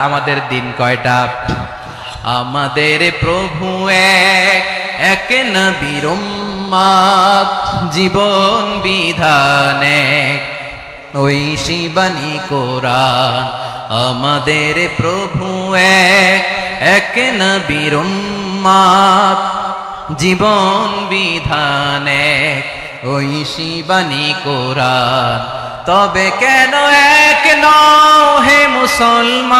আমাদের দিন কয়টা? আমাদের প্রভু এক এক উম্মাদ, জীবন বিধান এক। ওই শিবানী কোরআন আমাদের প্রভু এক এক উম্মাদ, জীবন বিধান এক। ওই শিবানী কোরআন তবে কেন এক নও হে মুসলমান?